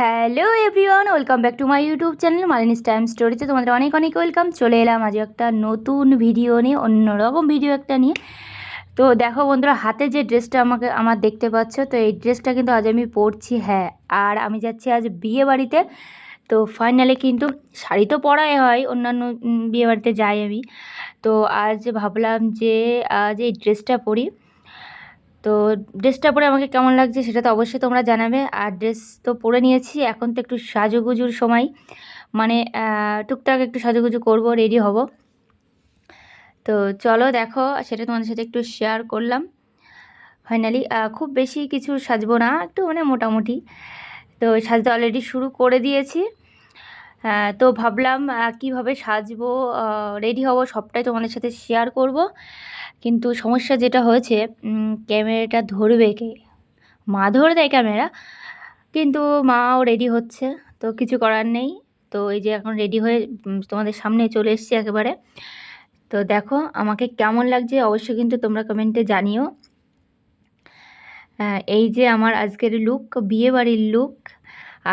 Hello everyone, welcome back to my YouTube channel Malini's time স্টোরিতে তোমাদের অনেক অনেক ওয়েলকাম। চলে এলাম আজ একটা নতুন ভিডিও নিয়ে, অন্যরকম ভিডিও একটা নিয়ে। তো দেখো বন্ধুরা, হাতে যে ড্রেসটা আমাকে, আমার দেখতে পাচ্ছ, তো এই ড্রেসটা কিন্তু আজ আমি পরছি হ্যাঁ। আর আমি যাচ্ছি আজ বিয়ে বাড়িতে, তো ফাইনালি কিন্তু শাড়ি তো পরাই হয়, অন্যান্য বিয়ে বাড়িতে যাই আমি। তো আজ ভাবলাম যে, আজ এই ড্রেসটা পরি। তো ড্রেসটা পরে আমাকে কেমন লাগছে সেটা তো অবশ্যই তোমরা জানাবে। আর ড্রেস তো পরে নিয়েছি, এখন তো একটু সাজুগুজুর সময়। মানে টুকটাক একটু সাজুগুজু করব রেডি হব। তো চলো দেখো, সেটা তোমাদের সাথে একটু শেয়ার করলাম। ফাইনালি খুব বেশি কিছু সাজবো না, একটু মানে মোটামুটি। তো সাজতে অলরেডি শুরু করে দিয়েছি। তো ভাবলাম কীভাবে সাজবো? রেডি হব, সবটাই তোমাদের সাথে শেয়ার করব। কিন্তু সমস্যা যেটা হয়েছে ক্যামেরাটা ধরবে কে? মা ধরে দেয় ক্যামেরা কিন্তু মাও রেডি হচ্ছে, তো কিছু করার নেই। তো এই যে এখন রেডি হয়ে তোমাদের সামনে চলে এসেছি একেবারে। তো দেখো, আমাকে কেমন লাগছে অবশ্যই কিন্তু তোমরা কমেন্টে জানিও। এই যে আমার আজকের লুক বিয়ে বাড়ির লুক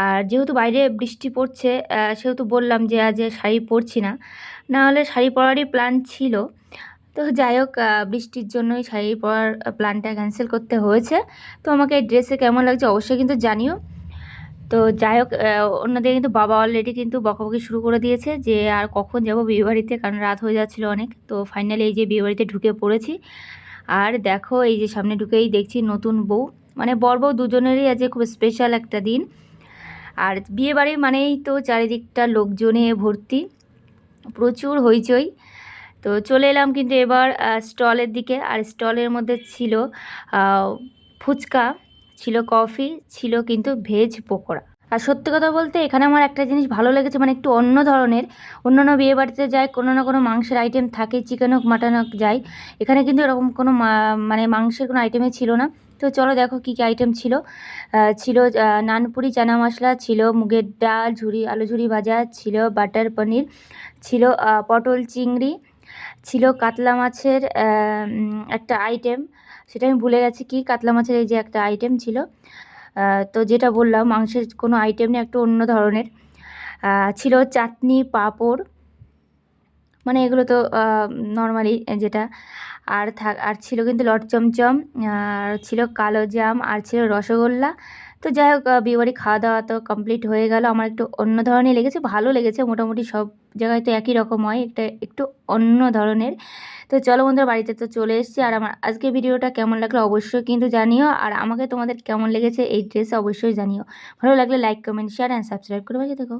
আর যেহেতু বাইরে বৃষ্টি পড়ছে সেহেতু বললাম যে আজ শাড়ি পরছি না। না হলে শাড়ি পরারই প্ল্যান ছিল। তো যাই হোক বৃষ্টির জন্যই শাড়ি পরার প্ল্যানটা ক্যান্সেল করতে হয়েছে। তো আমাকে এই ড্রেসে কেমন লাগছে অবশ্যই কিন্তু জানিও। তো যাই হোক অন্যদিকে কিন্তু বাবা অলরেডি কিন্তু বকাবকি শুরু করে দিয়েছে যে আর কখন যাব বিয়েবাড়িতে, কারণ রাত হয়ে যাচ্ছিল অনেক। তো ফাইনালি এই যে বিয়েবাড়িতে ঢুকে পড়েছি। আর দেখো, এই যে সামনে ঢুকেই দেখছি নতুন বউ। মানে বর বউ দুজনেরই আজকে খুব স্পেশাল একটা দিন। আর বিয়েবাড়ি মানেই তো চারিদিকটা লোকজনে ভর্তি, প্রচুর হইচই। তো চলে এলাম কিন্তু এবার স্টলের দিকে। আর স্টলের মধ্যে ছিল ফুচকা, ছিল কফি, ছিল কিন্তু ভেজ পকোড়া। আর সত্যি কথা বলতে এখানে আমার একটা জিনিস ভালো লেগেছে মানে একটু অন্য ধরনের। অন্যান্য বিয়ে বাড়িতে যায়, কোনো না কোনো মাংসের আইটেম থাকে চিকেন হোক মাটন হোক, যাই। এখানে কিন্তু এরকম কোনো মানে মাংসের কোনো আইটেমই ছিল না। তো চলো দেখো কী কী আইটেম ছিল। ছিল নানপুরি, চানা মশলা, ছিল মুগের ডাল, ঝুরি, আলু ঝুরি ভাজা, ছিল বাটার পনির, ছিল পটল চিংড়ি, ছিল কাতলা মাছের একটা আইটেম সেটা আমি ভুলে গেছি কি, কাতলা মাছের এই যে একটা আইটেম ছিল। তো যেটা বললাম, মাংসের কোনো আইটেম নেই, একটু অন্য ধরনের। ছিল চাটনি, পাঁপড় মানে এগুলো তো নর্মালি যেটা। আর থাক আর ছিল কিন্তু লট চমচম, আর ছিল কালো জাম, আর ছিল রসগোল্লা। তো যাই হোক বিয়েবাড়ি খাওয়া দাওয়া তো কমপ্লিট হয়ে গেল। আমার একটু অন্য ধরনের লেগেছে, ভালো লেগেছে। মোটামুটি সব জায়গায় তো একই রকম হয়, একটা একটু অন্য ধরনের। তো চলো বন্ধুরা, বাড়িতে তো চলে এসেছি। আর আমার আজকে ভিডিওটা কেমন লাগল অবশ্যই কিন্তু জানিও। আর আমাকে তোমাদের কেমন লেগেছে এই ড্রেস অবশ্যই জানিও। ভালো লাগলে like comment share and subscribe করে বাজে দেখো